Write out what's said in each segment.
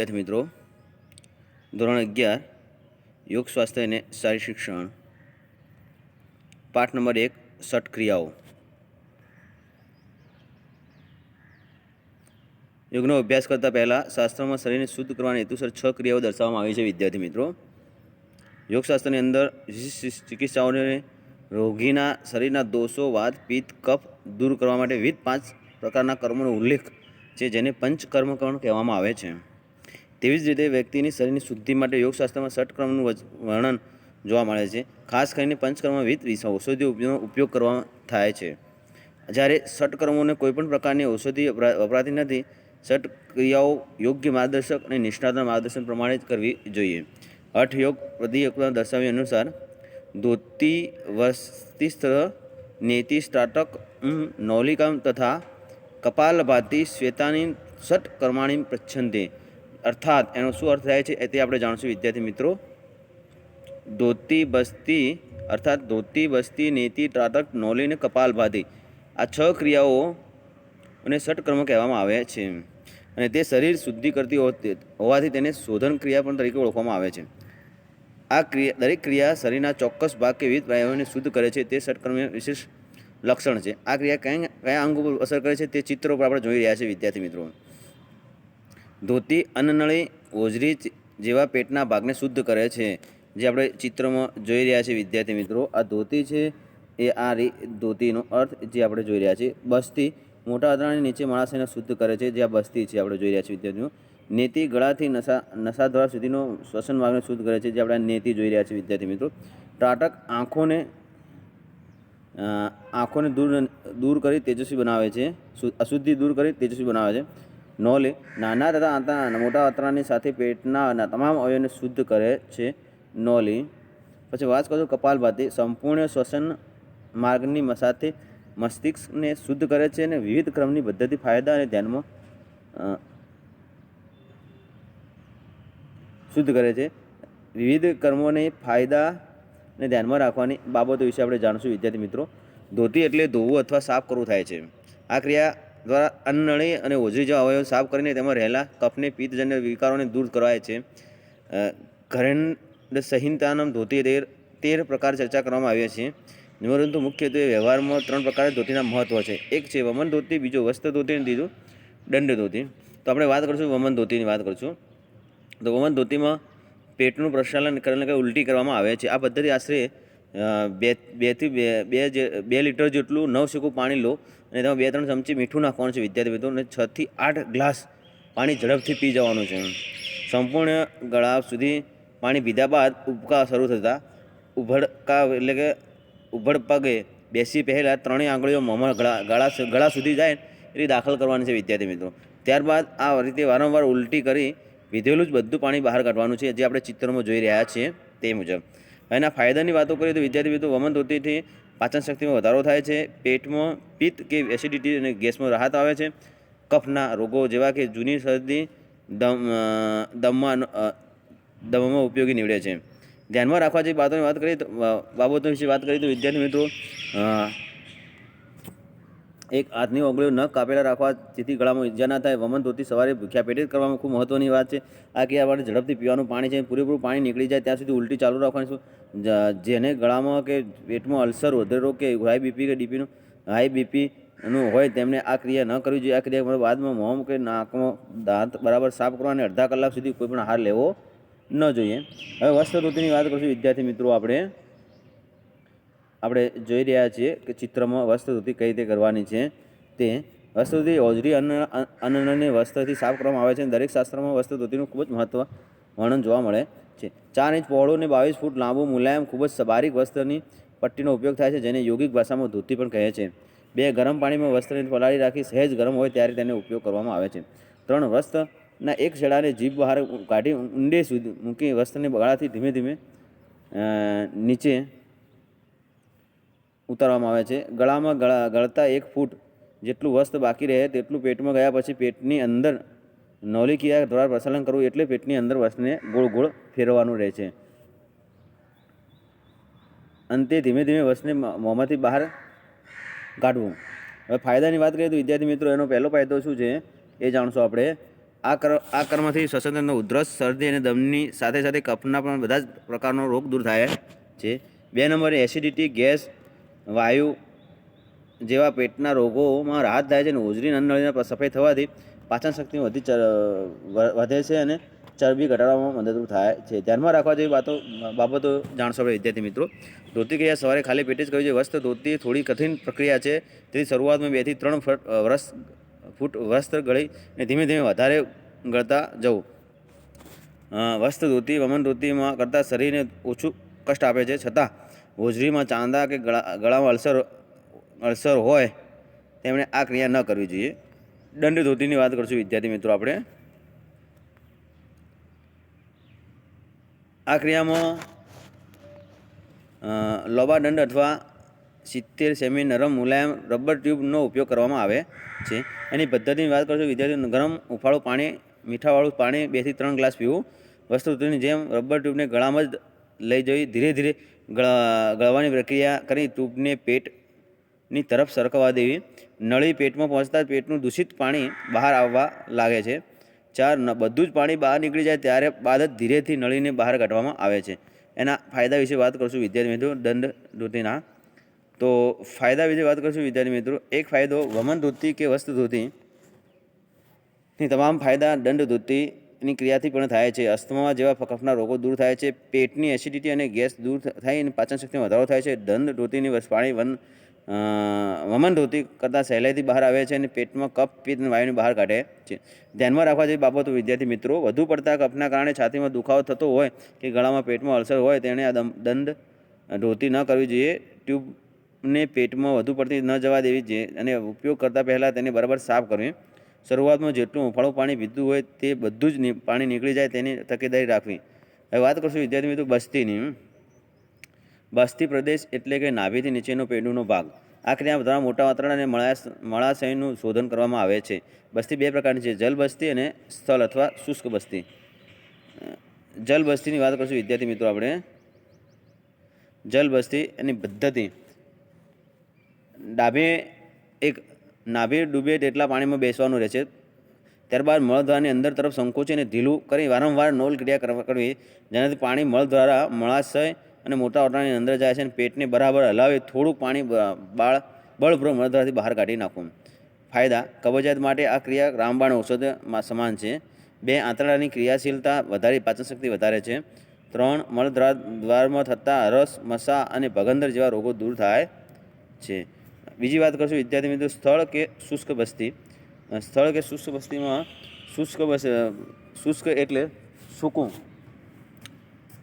વિદ્યાર્થી મિત્રો, ધોરણ અગિયાર, યોગ સ્વાસ્થ્ય અને શારીરિક શિક્ષણ, પાઠ નંબર એક સટ ક્રિયાઓ યોગનો અભ્યાસ કરતાં પહેલાં શાસ્ત્રમાં શરીરને શુદ્ધ કરવાના હેતુસર છ ક્રિયાઓ દર્શાવવામાં આવી છે વિદ્યાર્થી મિત્રો. યોગશાસ્ત્રની અંદર ચિકિત્સાઓને રોગીના શરીરના દોષો, વાદ, પિત્ત, કફ દૂર કરવા માટે વિવિધ પાંચ પ્રકારના કર્મોનો ઉલ્લેખ છે, જેને પંચકર્મ કર્મ કહેવામાં આવે છે. તેવી જ રીતે વ્યક્તિની શરીરની શુદ્ધિ માટે યોગશાસ્ત્રમાં ષટક્રમનું વર્ણન જોવા મળે છે. ખાસ કરીને પંચકર્મમાં વિવિધ વિષ- ઔષધિ ઉપયોગ કરવામાં થાય છે. જ્યારે ષટકર્મોને કોઈપણ પ્રકારની ઔષધિ વપરાતી નથી ષટ ક્રિયાઓ યોગ્ય માર્ગદર્શક અને નિષ્ણાતના માર્ગદર્શન પ્રમાણે જ કરવી જોઈએ. અઠયોગ યોગ પ્રતિયોગમાં દર્શાવ્યા અનુસાર, ધોતી વસ્તિસ્ત્ર નેતિ સ્ટાટક નૌલિકામ તથા કપાલભાતી શ્વેતાની ષટ કર્માણી પ્રચ્છંદે અર્થાત એનો શું અર્થ થાય છે એ તે આપણે જાણશું, વિદ્યાર્થી મિત્રો. ધોતી બસ્તી, અર્થાત ધોતી બસ્તી, નીતિ, ત્રાટક, નોલી અને કપાલભાતી. આ છ ક્રિયાઓ અને ષટકર્મ કહેવામાં આવે છે. અને તે શરીર શુદ્ધિ કરતી હોવાથી તેને શોધન ક્રિયા પણ તરીકે ઓળખવામાં આવે છે. આ ક્રિયા, દરેક ક્રિયા શરીરના ચોક્કસ ભાગ કે વિવિધ વાયુઓને શુદ્ધ કરે છે, તે ષટકર્મ વિશેષ લક્ષણ છે. આ ક્રિયા કયા કયા અંગ ઉપર અસર કરે છે તે ચિત્રો પર આપણે જોઈ રહ્યા છીએ, વિદ્યાર્થી મિત્રો. ધોતી અન્નનળી હોજરી જેવા પેટના ભાગને શુદ્ધ કરે છે. જે આપણે ચિત્રમાં જોઈ રહ્યા છીએ, વિદ્યાર્થી મિત્રો. આ ધોતી છે, એ આ રી, ધોતીનો અર્થ જે આપણે જોઈ રહ્યા છીએ. બસ્તી મોટા આંતરડાની નીચે માણસને શુદ્ધ કરે છે, જે આ બસ્તી છે આપણે જોઈ રહ્યા છીએ, વિદ્યાર્થીઓ. નેતિ ગળાથી નસા દ્વારા સુધીનો શ્વસન માર્ગને શુદ્ધ કરે છે, જે આપણે નેતિ જોઈ રહ્યા છીએ, વિદ્યાર્થી મિત્રો. ત્રાટક આંખોને આંખોને દૂર દૂર કરી તેજસ્વી બનાવે છે, અશુદ્ધિ દૂર કરી તેજસ્વી બનાવે છે. નોલે નાના તથા આંતરડા મોટા આંતરાની સાથે પેટના તમામ અવયવને શુદ્ધ કરે છે નોલી. પછી વાત કરું કપાલભાતી, સંપૂર્ણ શ્વસન માર્ગની સાથે મસ્તિષ્કને શુદ્ધ કરે છે અને વિવિધ ક્રમની પદ્ધતિ ફાયદા અને ધ્યાનમાં શુદ્ધ કરે છે. વિવિધ કર્મોને ફાયદા ને ધ્યાનમાં રાખવાની બાબતો વિશે આપણે જાણીશું વિદ્યાર્થી મિત્રો. ધોતી એટલે ધોવું અથવા સાફ કરવું થાય છે. આ ક્રિયા દ્વારા અન્નળી અને ઓઝરી જેવા અવયવ સાફ કરીને તેમાં રહેલા કફને પિત્તજન્ય વિકારોને દૂર કરાય છે. અ, ઘરેન્દ્ર સંહિતાનામ ધોતી તેર તેર પ્રકાર ચર્ચા કરવામાં આવ્યા છે. પરંતુ મુખ્યત્વે વ્યવહારમાં ત્રણ પ્રકારે ધોતીના મહત્વ છે. એક છે વમન ધોતી બીજો વસ્ત્ર ધોતી અને ત્રીજું દંડ ધોતી. તો આપણે વાત કરીશું વમન ધોતીની વાત કરીશું. તો વમન ધોતીમાં પેટનું પ્રક્ષાલન કરીને કંઈ ઉલટી કરવામાં આવે છે. આ પદ્ધતિ આશરે બે બેથી બે બે લીટર જેટલું નવ શેકું પાણી લો. અને તેમાં બે ત્રણ ચમચી મીઠું નાખવાનું છે વિદ્યાર્થી મિત્રો, અને છથી આઠ ગ્લાસ પાણી ઝડપથી પી જવાનું છે. સંપૂર્ણ ગળા સુધી પાણી પીધા બાદ ઉબકા શરૂ થતાં ઉભડકા એટલે કે ઉભડ પગે બેસી પહેલાં ત્રણેય આંગળીઓ મોંમાં ગળા ગળા ગળા સુધી જાય એ દાખલ કરવાની છે વિદ્યાર્થી મિત્રો. ત્યારબાદ આ રીતે વારંવાર ઉલટી કરી વિધેલું જ બધું પાણી બહાર કાઢવાનું છે, જે આપણે ચિત્રમાં જોઈ રહ્યા છીએ તે મુજબ. એના ફાયદાની વાતો કરીએ તો વિદ્યાર્થી મિત્રો, વમન ધોતીથી પાચન શક્તિમાં વધારો થાય છે, પેટમાં પિત્ત કે એસિડિટી અને ગેસમાં રાહત આવે છે. કફના રોગો જેવા કે જૂની શરદી, દમ દમમાં દમમાં ઉપયોગી નીવડે છે. ધ્યાનમાં રાખવા જેવી બાબતોની વાત કરીએ તો બાબતો વિશે વાત કરીએ તો વિદ્યાર્થી મિત્રો એક હાથની ઓગળીઓ ન કાપેલા રાખવા, જેથી ગળામાં ઈજા ના થાય, વમન ધોતી સવારે ભૂખ્યા પેટે કરવામાં ખૂબ મહત્વની વાત છે. આ ક્રિયા માટે ઝડપથી પીવાનું પાણી છે, પૂરેપૂરું પાણી નીકળી જાય, ત્યાં સુધી ઉલટી ચાલુ રાખવાની છું. જેને ગળામાં કે પેટમાં અલ્સર વધેરો રોગ કે હાઈ બીપી કે ડીપીનું હાઈ બીપી નું હોય તેમણે આ ક્રિયા ન કરવી જોઈએ. આ ક્રિયા બાદમાં મોમ કે નાકમાં દાંત બરાબર સાફ કરવા અને અડધા કલાક સુધી કોઈ પણ હાર લેવો ન જોઈએ. હવે વસ્ત્ર ઋતુની વાત કરીશું. વિદ્યાર્થી મિત્રો, આપણે આપણે જોઈ રહ્યા છીએ કે ચિત્રમાં વસ્ત્રધુતિ કઈ રીતે કરવાની છે. તે વસ્ત્રધુતિ હોજરી અન્ન, અન્નને વસ્ત્રથી સાફ કરવામાં આવે છે. અને દરેક શાસ્ત્રમાં વસ્ત્રધુતિનું ખૂબ જ મહત્વ વર્ણન જોવા મળે છે. ચાર ઇંચ પહોળું અને બાવીસ ફૂટ લાંબુ મુલાયમ, ખૂબ જ બારીક વસ્ત્રની પટ્ટીનો ઉપયોગ થાય છે, જેને યોગિક ભાષામાં ધોતી પણ કહે છે. બે, ગરમ પાણીમાં વસ્ત્રને પલાળી રાખી સહેજ ગરમ હોય ત્યારે તેનો ઉપયોગ કરવામાં આવે છે. ત્રણ, વસ્ત્રના એક છેડાને જીભ બહાર કાઢી ઊંડે સુધી મૂકી વસ્ત્રને ગળાથી ધીમે ધીમે નીચે ઉતારવામાં આવે છે. ગળામાં ગળા, ગળતા એક ફૂટ જેટલું વસ્ત્ર બાકી રહે તેટલું પેટમાં ગયા પછી પેટની અંદર નોલિકિયા દ્વારા પ્રસારણ કરવું એટલે પેટની અંદર વસ્ત્રને ગોળ ગોળ ફેરવવાનું રહે છે. અંતે ધીમે ધીમે વસને મોંમાંથી બહાર કાઢવું. હવે ફાયદાની વાત કરીએ તો વિદ્યાર્થી મિત્રો, એનો પહેલો ફાયદો શું છે, એ જાણશો આપણે. આ કર, આ કર્મથી શ્વસનતંત્રનો ઉધરસ, શરદી અને દમની સાથે સાથે કફના પણ બધા જ પ્રકારનો રોગ દૂર થાય છે. બે નંબરે એસિડિટી, ગેસ, વાયુ જેવા પેટના રોગોમાં રાહત થાય છે અને હોજરી નળીના સફેદ થવાથી પાચન શક્તિ વધી વધે છે અને ચરબી ઘટાડવામાં મદદરૂપ થાય છે. ધ્યાનમાં રાખવા જેવી વાતો, બાબતો જાણશો આપણે વિદ્યાર્થી મિત્રો. ધોતી ક્રિયા સવારે ખાલી પેટે જ કરવી જોઈએ. વસ્ત્ર, ધોતી થોડી કઠિન પ્રક્રિયા છે. તેથી શરૂઆતમાં બેથી ત્રણ ફટ વરસ, ફૂટ વસ્ત્ર ગળી અને ધીમે ધીમે વધારે ગળતા જવું. વસ્ત્ર, ધોતી, વમન ધોતીમાં કરતાં શરીરને ઓછું કષ્ટ આપે છે. છતાં, હોજરીમાં ચાંદા કે ગળા, ગળામાં અલ્સર અલ્સર હોય, તેમણે આ ક્રિયા ન કરવી જોઈએ. દંડ ધોતીની વાત કરશું વિદ્યાર્થી મિત્રો આપણે. આ ક્રિયામાં લોબાદંડ લોબા દંડ અથવા સિત્તેર સેમી નરમ મુલાયમ રબર ટ્યુબનો ઉપયોગ કરવામાં આવે છે. એની પદ્ધતિની વાત કરશું વિદ્યાર્થીઓ, ગરમ ઉફાળું પાણી, મીઠાવાળું પાણી બેથી ત્રણ ગ્લાસ પીવું. વસ્તુની જેમ રબર ટ્યુબને ગળામાં જ લઈ જઈ ધીરે ધીરે ગળા, ગળવાની પ્રક્રિયા કરી ટ્યુબને પેટની તરફ સરકવા દેવી. નળી પેટમાં પહોંચતા પેટનું દૂષિત પાણી બહાર આવવા લાગે છે. ચાર બધું જ પાણી બહાર નીકળી જાય ત્યારે બાદ જ ધીરેથી નળીને બહાર કાઢવામાં આવે છે. એના ફાયદા વિશે વાત કરશું વિદ્યાર્થી મિત્રો, દંડ ધોતીના. તો ફાયદા વિશે વાત કરશું વિદ્યાર્થી મિત્રો. એક ફાયદો વમન ધોતી કે વસ્ત્ર ધોતીની તમામ ફાયદા દંડ ધોતીની ક્રિયાથી પણ થાય છે. અસ્થમા જેવા કફના રોગો દૂર થાય છે. પેટની એસિડિટી અને ગેસ દૂર થાય અને પાચન શક્તિમાં વધારો થાય છે. દંડ ધોતીની પાણી વન વમન ધોતી કરતાં સહેલાઈથી બહાર આવે છે અને પેટમાં પિત્ત અને વાયુને બહાર કાઢે છે. ધ્યાનમાં રાખવા જેવી બાબતો વિદ્યાર્થી મિત્રો, વધુ પડતા કફના કારણે છાતીમાં દુખાવો થતો હોય કે ગળામાં પેટમાં અલ્સર હોય તેણે આ દંડ ધોતી ન કરવી જોઈએ. ટ્યુબને પેટમાં વધુ પડતી ન જવા દેવી જોઈએ અને ઉપયોગ કરતાં પહેલાં તેને બરાબર સાફ કરવી. શરૂઆતમાં જેટલું હુંફાળું પાણી પીધું હોય તે બધું જ પાણી નીકળી જાય તેની તકેદારી રાખવી. હવે વાત કરશું વિદ્યાર્થી મિત્રો બસ્તીની. બસ્તી પ્રદેશ એટલે કે નાભીથી નીચેનો પેડુનો ભાગ. આ ક્રિયા દ્વારા મોટા વાતરણ અને મળાશ મળાશયનું શોધન કરવામાં આવે છે. બસ્તી બે પ્રકારની છે, જલ બસ્તી અને સ્થળ અથવા શુષ્ક બસ્તી. જલ બસ્તીની વાત કરશું વિદ્યાર્થી મિત્રો આપણે. જલ બસ્તી એની પદ્ધતિ. ડાભે એક નાભી ડૂબે તેટલા પાણીમાં બેસવાનું રહે છે. ત્યારબાદ મળદ્વારની અંદર તરફ સંકોચીને ઢીલું કરી વારંવાર નોલ ક્રિયા કરવી. જેનાથી પાણી મળ દ્વારા મળાશય અને મોટા ઓરડાની અંદર જાય છે અને પેટને બરાબર હલાવે થોડું પાણી બાળ બળપૂર્વક મળદ્વારથી બહાર કાઢી નાખવું. ફાયદા, કબજિયાત માટે આ ક્રિયા રામબાણ ઔષધમાં સમાન છે. બે, આંતરડાની ક્રિયાશીલતા વધારી, પાચન શક્તિ વધારે છે. ત્રણ મળદ્રા દ્વારમાં થતા રસ, મસા અને ભગંદર જેવા રોગો દૂર થાય છે. બીજી વાત કરશું વિદ્યાર્થી મિત્રો, સ્થળ કે શુષ્ક બસ્તી સ્થળ કે શુષ્ક બસ્તીમાં શુષ્ક બસ શુષ્ક એટલે સૂકું.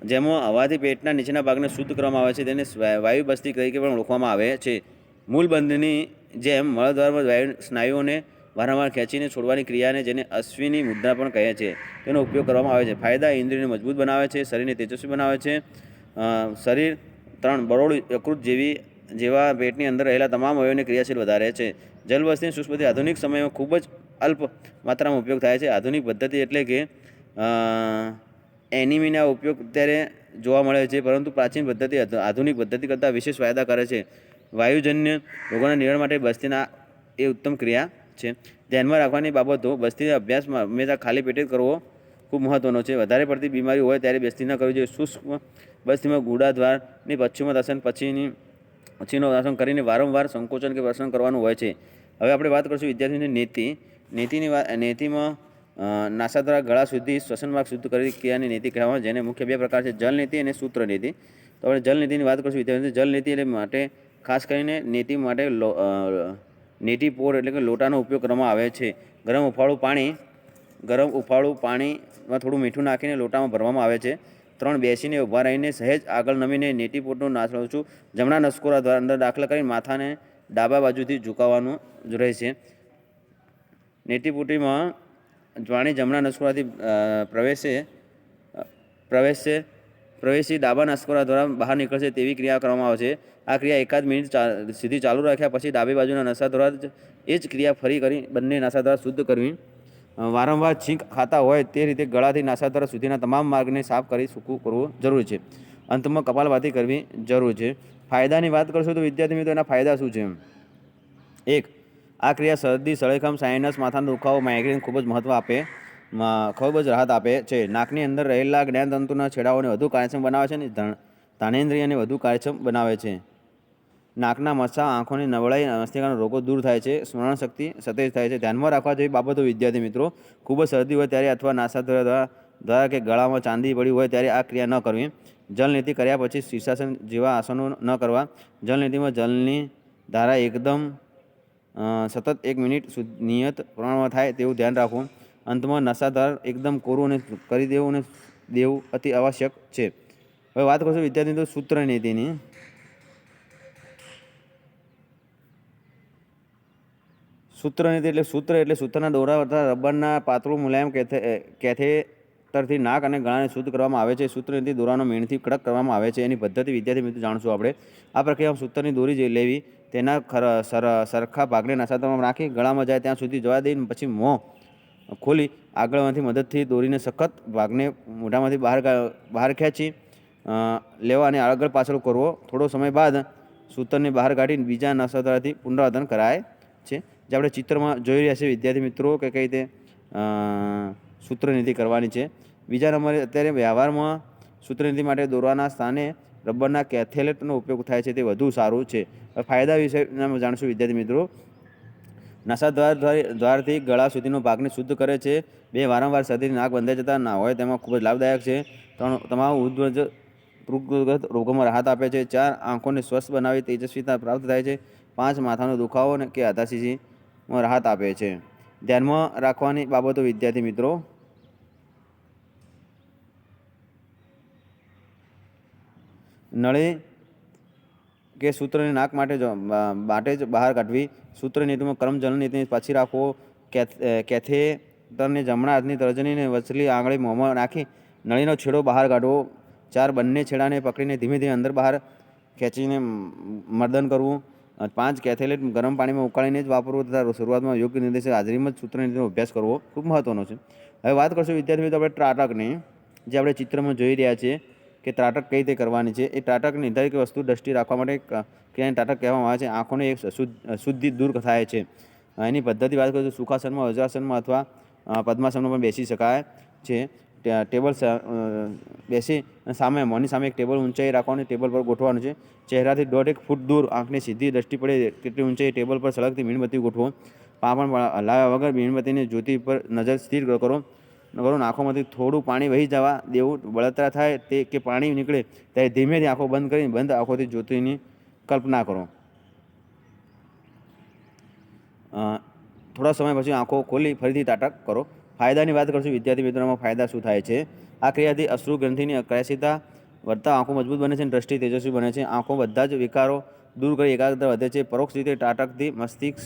જેમાં હવાથી પેટના નીચેના ભાગને શુદ્ધ કરવામાં આવે છે. તેને વાયુ બસ્તી તરીકે પણ ઓળખવામાં આવે છે. મૂળબંધની જેમ મળદ્વારમાં વાયુ સ્નાયુઓને વારંવાર ખેંચીને છોડવાની ક્રિયાને જેને અશ્વિની મુદ્રા પણ કહે છે. તેનો ઉપયોગ કરવામાં આવે છે. ફાયદા ઇન્દ્રિયને મજબૂત બનાવે છે, શરીરને તેજસ્વી બનાવે છે. શરીર ત્રણ બરોળ યકૃત જેવી, જેવા પેટની અંદર રહેલા તમામ અવયવને ક્રિયાશીલ વધારે છે. જલબસ્તીની સુસ્પતિ આધુનિક સમયમાં ખૂબ જ અલ્પ માત્રામાં ઉપયોગ થાય છે. આધુનિક પદ્ધતિ એટલે કે એનિમીના ઉપયોગ અત્યારે જોવા મળે છે, પરંતુ પ્રાચીન પદ્ધતિ આધુનિક પદ્ધતિ કરતાં વિશેષ ફાયદા કરે છે. વાયુજન્ય રોગોના નિવારણ માટે બસ્તીના એ ઉત્તમ ક્રિયા છે. ધ્યાનમાં રાખવાની બાબતો, બસ્તીના અભ્યાસમાં હંમેશા ખાલી પેટે કરવો ખૂબ મહત્ત્વનો છે. વધારે પડતી બીમારી હોય ત્યારે બસ્તી ન કરવી જોઈએ. શુષ્ક બસ્તીમાં ગુડા દ્વારની પશ્ચિમાસન પછીની, પછીનો આસન કરીને વારંવાર સંકોચન કે પ્રસન કરવાનું હોય છે. હવે આપણે વાત કરીશું વિદ્યાર્થીની નીતિ. નીતિની વાત નીતિમાં નાસા દ્વારા ગળા સુધી, શ્વસન માર્ગ શુદ્ધ કરી ક્રિયાની નીતિ કહેવામાં જેને મુખ્ય બે પ્રકાર છે જલ નીતિ અને સૂત્ર નીતિ તો આપણે જલ વાત કરીશું, વિદ્યાર્થી જલ એટલે માટે ખાસ કરીને નીતિ માટે નીતિ પોર એટલે કે લોટાનો ઉપયોગ કરવામાં આવે છે. ગરમ ઉફાળું પાણી, ગરમ ઉફાળું પાણીમાં થોડું મીઠું નાખીને લોટામાં ભરવામાં આવે છે. ત્રણ બેસીને ઊભા રહીને સહેજ આગળ નમીને નેટી પોટનું નાસણું છું. જમણા નસકોરા દ્વારા અંદર દાખલ કરી માથાને ડાબા બાજુથી ઝુકાવવાનું જ રહે છે નેટીપુટીમાં જ્વાણી જમણા નસકોરાથી પ્રવેશે પ્રવેશશે પ્રવેશી ડાબા નસકોરા દ્વારા બહાર નીકળશે તેવી ક્રિયા કરવામાં આવે છે. આ ક્રિયા એકાદ મિનિટ સીધી ચાલુ રાખ્યા પછી ડાબી બાજુના નસા દ્વારા એ જ ક્રિયા ફરી કરી બંને નાસા દ્વારા શુદ્ધ કરવી. વારંવાર છીંક ખાતા હોય તે રીતે ગળાથી નાસા દ્વારા સુધીના તમામ માર્ગને સાફ કરી સૂકું કરવું જરૂરી છે. અંતમાં કપાલભાતી કરવી જરૂર છે. ફાયદાની વાત કરશો તો વિદ્યાર્થી મિત્રો એના ફાયદા શું છે? એક આ ક્રિયા શરદી, સળેખમ, સાઇનસ, માથાનો દુખાવો માઇગ્રેન ખૂબ જ મહત્ત્વ આપે ખૂબ જ રાહત આપે છે. નાકની અંદર રહેલા જ્ઞાનતંતુના છેડાઓને વધુ કાર્યક્ષમ બનાવે છે અને ધ્યાનેન્દ્રિયને વધુ કાર્યક્ષમ બનાવે છે. નાકના મસા, આંખોની નબળાઈ અસ્થિકાના રોગો દૂર થાય છે સ્મરણ શક્તિ સતેજ થાય છે. ધ્યાનમાં રાખવા જેવી બાબતો વિદ્યાર્થી મિત્રો, ખૂબ જ શરદી હોય ત્યારે અથવા નાસા દ્વારા દ્વારા કે ગળામાં ચાંદી પડી હોય ત્યારે આ ક્રિયા ન કરવી. જલનીતિ કર્યા પછી શીર્ષાસન જેવા આસનો ન કરવા. જલનીતિમાં જલની ધારા એકદમ સતત એક મિનિટ નિયત પ્રમાણમાં થાય તેવું ધ્યાન રાખવું. અંતમાં નશાધાર એકદમ કોરું અને કરી દેવું અને દેવું અતિ આવશ્યક છે. હવે વાત કરશું વિદ્યાર્થી તો સૂત્ર નીતિની. સૂત્ર એટલે સૂત્ર એટલે સૂત્રના દોરા અથવા રબરના પાતળું મુલાયમ કેથે કેથે કેથેટરથી નાક અને ગળાને શુદ્ધ કરવામાં આવે છે. સૂત્રની દોરાનો મીણથી કડક કરવામાં આવે છે. એની પદ્ધતિ વિદ્યાર્થી મિત્રો જાણશું આપણે. આ પ્રક્રિયામાં સૂત્રની દોરી જે લેવી તેના સર, સરખા ભાગને નસાતામાં રાખી ગળામાં જાય ત્યાં સુધી જવા દઈને પછી મોં ખોલી આગળમાંથી મદદથી દોરીને સખત ભાગને મોઢામાંથી બહાર બહાર ખેંચી લેવા અને આગળ પાછળ કરવો. થોડો સમય બાદ સૂતરને બહાર કાઢીને બીજા નસાધારથી પુનરાવર્તન કરાય છે. જે આપણે ચિત્રમાં જોઈ રહ્યા છીએ વિદ્યાર્થી મિત્રો કે કઈ રીતે સૂત્રનીતિ કરવાની છે. બીજા નંબરે અત્યારે વ્યવહારમાં સૂત્રનીતિ માટે દોરવાના સ્થાને રબરના કેથેલેટનો ઉપયોગ થાય છે તે વધુ સારું છે. ફાયદા વિશે જાણશું, વિદ્યાર્થી મિત્રો. નાસા દ્વાર દ્વાર- દ્વારથી ગળા સુધીનો ભાગને શુદ્ધ કરે છે. બે વારંવાર શરદીથી નાક બંધાઈ જતા ના હોય તેમાં ખૂબ જ લાભદાયક છે. ત્રણ, તમામ ઉદ્વજ પૃગત રોગોમાં રાહત આપે છે. ચાર, આંખોને સ્વસ્થ બનાવી તેજસ્વીતા પ્રાપ્ત થાય છે. પાંચ, માથાનો દુખાવો કે હતાશીમાં રાહત આપે છે. ધ્યાનમાં રાખવાની બાબતો વિદ્યાર્થી મિત્રો. નળી કે સૂત્રની નાક માટે માટે જ બહાર કાઢવી. સૂત્ર નીતિમાં કર્મ નીતિને પાછી રાખવો. કેથે કેથેટરને જમણા હાથની તર્જનીને વચલી આંગળી મોંમાં નાખી નળીનો છેડો બહાર કાઢવો. ચાર બંને છેડાને પકડીને ધીમે ધીમે અંદર બહાર ખેંચીને મર્દન કરવું. પાંચ કેથેલેટ ગરમ પાણીમાં ઉકાળીને જ વાપરવું તથા શરૂઆતમાં યોગ્ય નિર્દેશક હાજરીમાં જ સૂત્ર નીતિનો અભ્યાસ કરવો ખૂબ મહત્ત્વનો છે. હવે વાત કરશું વિદ્યાર્થી મિત્રો આપણે ત્રાટકની જે આપણે ચિત્રમાં જોઈ રહ્યા છીએ. કે ત્રાટક કઈ રીતે કરવાની છે? એ ત્રાટક નિર્ધારિત વસ્તુ દ્રષ્ટિ રાખવા માટે ક્યાંય ત્રાટક કહેવામાં આવે છે. આંખોને એક શુદ્ધિ દૂર થાય છે. એની પદ્ધતિ વાત કરીએ તો સુખાસનમાં, વજ્રાસનમાં અથવા પદ્માસનમાં પણ બેસી શકાય છે. ટેબલ બેસી સામે, મોની સામે એક ટેબલ ઊંચાઈ રાખવાનું, ટેબલ પર ગોઠવાનું છે. ચહેરાથી દોઢ એક ફૂટ દૂર આંખની સીધી દ્રષ્ટિ પડે તેટલી ઊંચાઈ ટેબલ પર સળગતી મીણબત્તી ગોઠવો. પાપણ હલાવ્યા વગર મીણબત્તીની જ્યોતિ પર નજર સ્થિર કરો. કરો આંખોમાંથી થોડું પાણી વહી જવા દેવું બળતરા થાય તે કે પાણી નીકળે ત્યારે ધીમેથી આંખો બંધ કરીને બંધ આંખોથી જ્યોતિની કલ્પના કરો. થોડા સમય પછી આંખો ખોલી ફરીથી તાટક કરો. ફાયદાની વાત કરશું વિદ્યાર્થી મિત્રોમાં ફાયદા શું થાય છે? આ ક્રિયાથી અશ્રુ ગ્રંથિની અક્રાસિતા વધતા આંખો મજબૂત બને છે દ્રષ્ટિ તેજસ્વી બને છે. આંખો બધા જ વિકારો દૂર કરી એકાગ્રતા વધે છે. પરોક્ષ રીતે તાટકથી મસ્તિષ્ક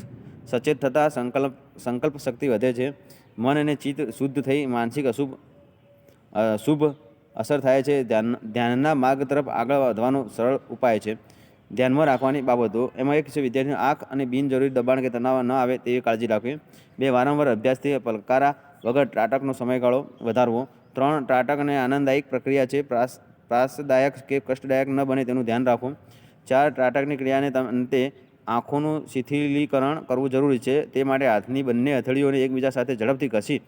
સચેત થતાં સંકલ્પ સંકલ્પ શક્તિ વધે છે. મન અને ચિત્ત શુદ્ધ થઈ, માનસિક અશુભ શુભ અસર થાય છે. ધ્યાન, ધ્યાનના માર્ગ તરફ આગળ વધવાનો સરળ ઉપાય છે. ધ્યાનમાં રાખવાની બાબતો. એમાં એક છે વિદ્યાર્થીની આંખ અને બિનજરૂરી દબાણ કે તણાવ ન આવે તેવી કાળજી રાખવી. બે, વારંવાર અભ્યાસથી પલકારા વગર ત્રાટકનો સમયગાળો વધારવો. ત્રણ, ત્રાટક અને આનંદદાયક પ્રક્રિયા છે. પ્રાસ, પ્રાસદાયક કે કષ્ટદાયક ન બને તેનું ધ્યાન રાખવું. ચાર, ત્રાટકની ક્રિયાને અંતે આંખોનું શિથિલીકરણ કરવું જરૂરી છે. તે માટે હાથની બંને હથેળીઓને એકબીજા સાથે ઝડપથી ઘસી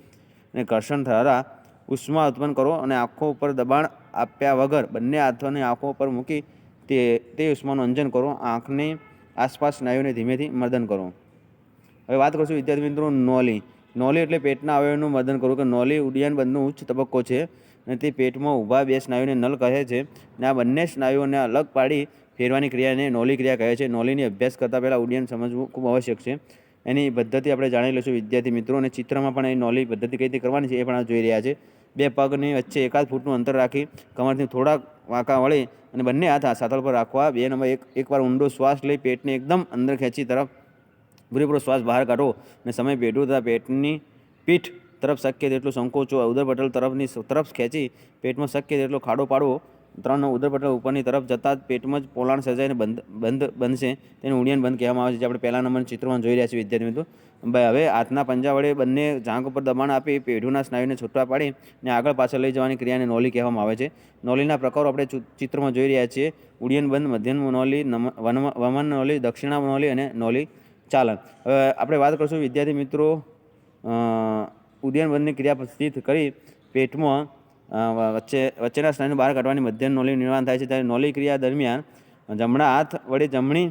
અને ઘર્ષણ દ્વારા ઉષ્મા ઉત્પન્ન કરો અને આંખો ઉપર દબાણ આપ્યા વગર બંને હાથોને આંખો ઉપર મૂકી તે તે ઉષ્માનું અંજન કરો. આંખની આસપાસ સ્નાયુને ધીમેથી મર્દન કરો. હવે વાત કરશું વિદ્યાર્થી મિત્રો નોલી. નોલી એટલે પેટના અવયવનું મર્દન કરવું કે નોલી ઉડ્ડયન બંધનો ઉચ્ચ તબક્કો છે અને તે પેટમાં ઊભા બે સ્નાયુને નલ કહે છે અને આ બંને સ્નાયુઓને અલગ પાડી ફેરવાની ક્રિયાને નોલી ક્રિયા કહે છે. નોલીની અભ્યાસ કરતાં પહેલાં ઉડ્ડયન સમજવું ખૂબ આવશ્યક છે. એની પદ્ધતિ આપણે જાણી લઈશું વિદ્યાર્થી મિત્રો અને ચિત્રમાં પણ એ નોલી પદ્ધતિ કઈ રીતે કરવાની છે એ પણ જોઈ રહ્યા છે. બે પગની વચ્ચે એકાદ ફૂટનું અંતર રાખી કમરથી થોડાક વાંકા વળી અને બંને હાથ સાથળ પર રાખવા. બે નંબર એક એકવાર ઊંડો શ્વાસ લઈ પેટને એકદમ અંદર ખેંચી તરફ પૂરેપૂરો શ્વાસ બહાર કાઢો અને સમય પેટું તથા પેટની પીઠ તરફ શક્ય તેટલું સંકોચો, ઉદરપટલ તરફની તરફ ખેંચી પેટમાં શક્ય તેટલો ખાડો પાડવો ત્રણ ઉદરપટલ ઉપરની તરફ જતાં જ પેટમાં જ પોલાણ સર્જાઈને બંધ બંધ, બનશે. તેને ઉડિયન બંધ કહેવામાં આવે છે, જે આપણે પહેલા નંબરના ચિત્રમાં જોઈ રહ્યા છીએ વિદ્યાર્થી મિત્રો. ભાઈ હવે હાથના પંજા વડે બંને જાંઘ ઉપર દબાણ આપી પેઢુના સ્નાયુને છૂટવા પાડી અને આગળ પાછળ લઈ જવાની ક્રિયાને નોલી કહેવામાં આવે છે. નોલીના પ્રકારો આપણે ચિત્રમાં જોઈ રહ્યા છીએ. ઉડિયન બંધ, મધ્યમ નોલી વમન નોલી, દક્ષિણા નોલી અને નોલી ચાલન. હવે આપણે વાત કરશું વિદ્યાર્થી મિત્રો ઉદયન બંધની ક્રિયા સ્થિત કરી પેટમાં વચ્ચે, વચ્ચેના સ્નાયુને બહાર કાઢવાની મધ્યમ નોલી નિર્માણ થાય છે. ત્યારે નોલી ક્રિયા દરમિયાન જમણા હાથ વડે જમણી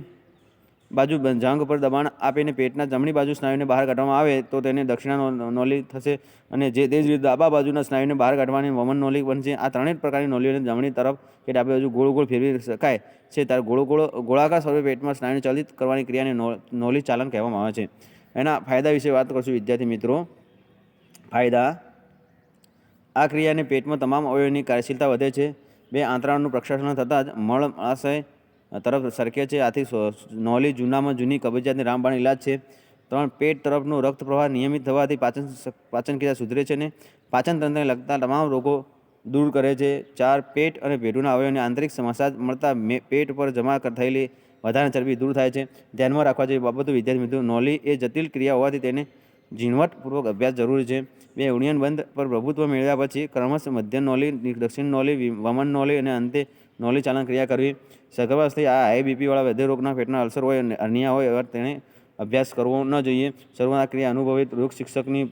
બાજુ જંગ પર દબાણ આપીને પેટના જમણી બાજુ સ્નાયુને બહાર કાઢવામાં આવે તો તેને દક્ષિણા નોલી થશે અને જે, તે જ રીતે ડાબા બાજુના સ્નાયુને બહાર કાઢવાની વમન નોલી બનશે આ ત્રણેય પ્રકારની નોલીઓને જમણી તરફ કે ડાબી બાજુ ગોળ ગોળ ફેરવી શકાય છે. ત્યારે ગોળ ગોળ, ગોળાકાર સ્વરૂપે પેટમાં સ્નાયુને ચલિત કરવાની ક્રિયાને નોલી ચાલન કહેવામાં આવે છે. એના ફાયદા વિશે વાત કરશું વિદ્યાર્થી મિત્રો. ફાયદા આ ક્રિયાને પેટમાં તમામ અવયવની કાર્યશીલતા વધે છે. બે આંતરડાનું પ્રક્ષાષણ થતાં જ મળ, આશય તરફ સરકે છે. આથી નોલી જૂનામાં જૂની કબજિયાતની રામબાણ ઇલાજ છે. ત્રણ, પેટ તરફનો રક્ત પ્રવાહ નિયમિત થવાથી પાચન પાચન ક્રિયા સુધરે છે અને પાચન તંત્રને લગતા તમામ રોગો દૂર કરે છે. ચાર, પેટ અને પેટુના અવયવને આંતરિક મસાજ મળતા પેટ પર જમા થયેલી વધારાની ચરબી દૂર થાય છે. ધ્યાનમાં રાખવા જેવી બાબતો વિદ્યાર્થી મિત્રો, નોલી એ જટિલ ક્રિયા હોવાથી તેને ઝીણવટપૂર્વક અભ્યાસ જરૂરી છે. બે યુનિયન બંધ પર પ્રભુત્વ મેળવ્યા પછી ક્રમશઃ મધ્ય નોલી દક્ષિણ નોલી વમન નોલી અને અંતે નોલી ચાલન ક્રિયા કરવી. સગર્ભાવસ્થાએ આ હાઈ બીપીવાળા હૃદય રોગના પેટના અલ્સર હોય અને અન્ય હોય એવા તેણે અભ્યાસ કરવો ન જોઈએ. શરૂઆત ક્રિયા અનુભવિત રોગ શિક્ષકની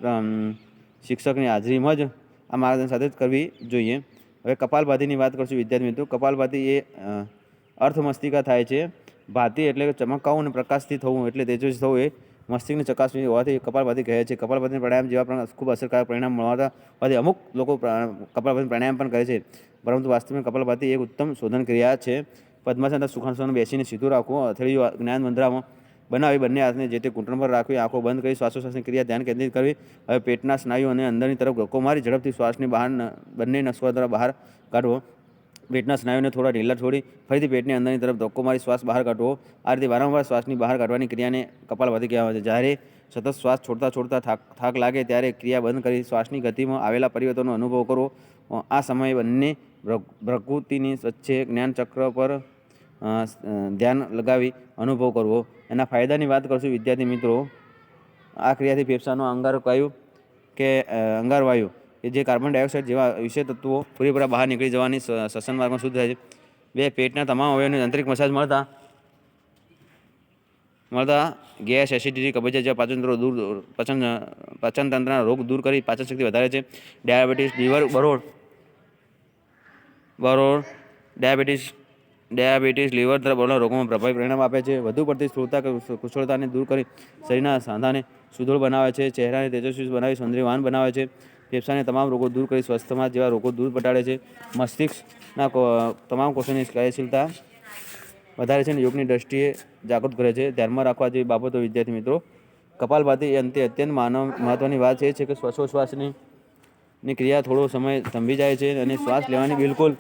શિક્ષકની હાજરીમાં જ આ માર્ગદર્શન સાથે જ કરવી જોઈએ. હવે કપાલભાતીની વાત કરશું વિદ્યાર્થી મિત્રો. કપાલભાતી એ અર્થમસ્તિકા થાય છે. ભાતી એટલે ચમકાવું અને પ્રકાશથી થવું એટલે તેજસ્વી થવું એ મસ્તિષ્કની ચકાસણી હોવાથી કપાલભાતી કહે છે. કપાલભાતી પ્રાણાયામ જેવા ખૂબ અસરકારક પરિણામ મળવાતા હોવાથી અમુક લોકો કપાલભાતી પ્રાણાયામ પણ કરે છે. પરંતુ વાસ્તવમાં કપાલભાતી એક ઉત્તમ શોધન ક્રિયા છે. પદ્માસન સુખાસન બેસીને સીધું રાખવું અથડીયું જ્ઞાન મંદ્રામાં બનાવી બંને હાથને જે તે ઘૂંટણ પર રાખવી, આંખો બંધ કરી શ્વાસોશ્વાસની ક્રિયા ધ્યાન કેન્દ્રિત કરવી હવે પેટના સ્નાયુ અને અંદરની તરફ ગકો મારી ઝડપથી શ્વાસની બહાર બંને નસવા દ્વારા બહાર કાઢવો. પેટના સ્નાયુને થોડા ઢીલા છોડી ફરીથી પેટની અંદરની તરફ ધક્કો મારી શ્વાસ બહાર કાઢવો. આ રીતે વારંવાર શ્વાસની બહાર કાઢવાની ક્રિયાને કપાલભાતી કહેવાય છે. જ્યારે સતત શ્વાસ છોડતા છોડતા થાક થાક લાગે ત્યારે ક્રિયા બંધ કરી શ્વાસની ગતિમાં આવેલા પરિવર્તનનો અનુભવ કરવો. આ સમયે બંને પ્રકૃતિની વચ્ચે જ્ઞાનચક્ર પર ધ્યાન લગાવી અનુભવ કરવો. એના ફાયદાની વાત કરશું, વિદ્યાર્થી મિત્રો. આ ક્રિયાથી ફેફસાનો અંગાર કહ્યું કે અંગાર વાયુ કે જે કાર્બન ડાયોક્સાઇડ જેવા વિષય તત્વો પૂરેપૂરા બહાર નીકળી જવાની શ્વસન માર્ગમાં શુદ્ધ થાય છે. બે પેટના તમામ અવયવને આંતરિક મસાજ મળતા મળતા ગેસ, એસિડિટી, કબજિયાત જેવા પાચનતંત્રો દૂર પાચન પાચનતંત્રના રોગ દૂર કરી પાચન શક્તિ વધારે છે. ડાયાબિટીસ, લીવર, બરોડ બરોડ, ડાયાબિટીસ ડાયાબિટીસ, લીવર તરફ રોગોમાં પ્રભાવી પરિણામ આપે છે. વધુ પડતી સ્થૂળતા કુશળતાને દૂર કરી શરીરના સાંધાને સુદૃઢ બનાવે છે. ચહેરાને તેજસ્વી બનાવી સૌંદર્યવાન બનાવે છે. ફેફસાને તમામ રોગો દૂર કરી સ્વસ્થમાં જેવા રોગો દૂર પટાડે છે. મસ્તિષ્કના તમામ કોષોની કાર્યશીલતા વધારે છે અને યોગની દ્રષ્ટિએ જાગૃત કરે છે. ધ્યાનમાં રાખવા જેવી બાબતો, વિદ્યાર્થી મિત્રો. કપાલભાતી એ અંતે અત્યંત માનવ મહત્ત્વની વાત એ છે કે શ્વાસોશ્વાસની ની ક્રિયા થોડો સમય થંભી જાય છે અને શ્વાસ લેવાની બિલકુલ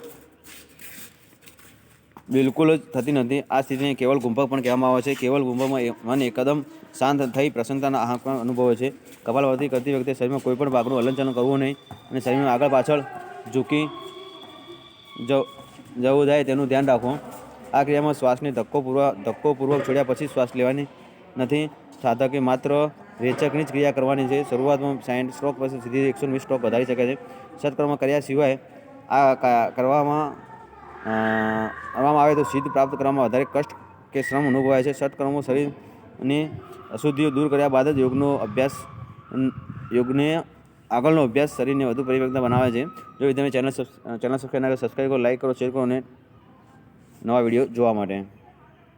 બિલકુલ જ થતી નથી. આ સ્થિતિને કેવલ ગુંફક પણ કહેવામાં આવે છે. કેવલ એ- મન એકદમ શાંત થઈ પ્રસન્નતાના આંકડા અનુભવે છે. કપાલભાતી કરતી વખતે શરીરમાં કોઈ પણ ભાગનું હલનચલન કરવું નહીં અને શરીરમાં આગળ પાછળ ઝૂકી જવું જાય તેનું ધ્યાન રાખવું. આ ક્રિયામાં શ્વાસને ધક્કો પૂર્વ, ધક્કો પૂર્વક છોડ્યા પછી શ્વાસ લેવાની નથી. સાધકે માત્ર રેચકની જ ક્રિયા કરવાની છે. શરૂઆતમાં સાઠ સ્ટ્રોક પછી સીધી એકસો વીસ સ્ટ્રોક વધારી શકે છે. સત્કર્મ કર્યા સિવાય આ કરવામાં કરવામાં આવે તો સિદ્ધ પ્રાપ્ત કરવામાં વધારે કષ્ટ કે શ્રમ અનુભવાય છે. ષટકર્મો શરીરની અશુદ્ધિઓ દૂર કર્યા બાદ જ યોગનો અભ્યાસ, યોગને આગળનો અભ્યાસ શરીરને વધુ પરિવર્તન બનાવે છે. જો તમે ચેનલ ચેનલ સબસ્ક્રાઈબ કરો, લાઈક કરો, શેર કરો અને નવા વીડિયો જોવા માટે.